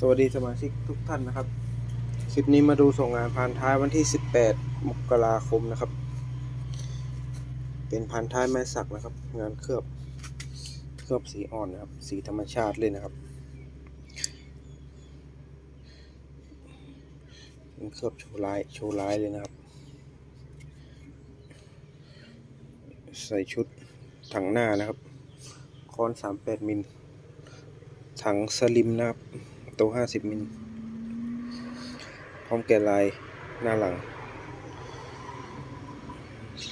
สวัสดีสมาชิกทุกท่านนะครับ คลิปนี้มาดูส่งงานพานท้ายวันที่ 18 มกราคมนะครับ เป็นพานท้ายไม้สักนะครับ งานเคลือบ เคลือบสีอ่อนนะครับ สีธรรมชาติเลยนะครับเป็นเคลือบโชว์ลายโชว์ลายเลยนะครับ ใส่ชุดถังหน้านะครับ คอน 38 มิล ถังสลิมนะครับ โตว50 มิล พร้อมแกะลายหน้าหลัง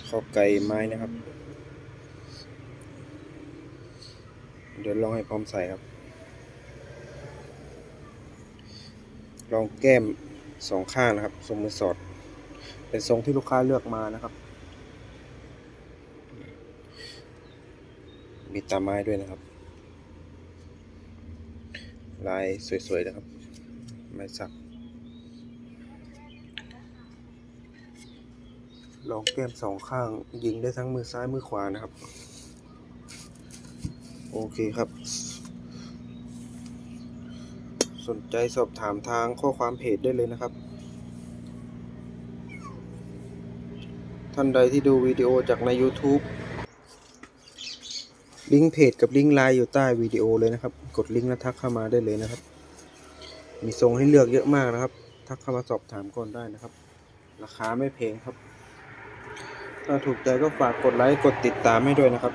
ขอบไก่ไม้นะครับ เดี๋ยวลองให้พร้อมใส่ครับ ลองแก้มสองข้างนะครับทรงมือสอด เป็นทรงที่ลูกค้าเลือกมานะครับ มีตาไม้ด้วยนะครับ ลายสวยๆนะครับ ไม้สัก ลองแก้มสองข้าง ยิงได้ทั้งมือซ้ายมือขวานะครับ โอเคครับ สนใจสอบถามทางข้อความเพจได้เลยนะครับ ท่านใดที่ดูวิดีโอจากใน YouTube ลิงก์เพจกับลิงก์ไลน์อยู่ใต้วิดีโอเลยนะครับ กดลิงก์แล้วทักเข้ามาได้เลยนะครับ มีทรงให้เลือกเยอะมากนะครับ ทักเข้ามาสอบถามก่อนได้นะครับ ราคาไม่แพงครับ ถ้าถูกใจก็ฝากกดไลค์กดติดตามให้ด้วยนะครับ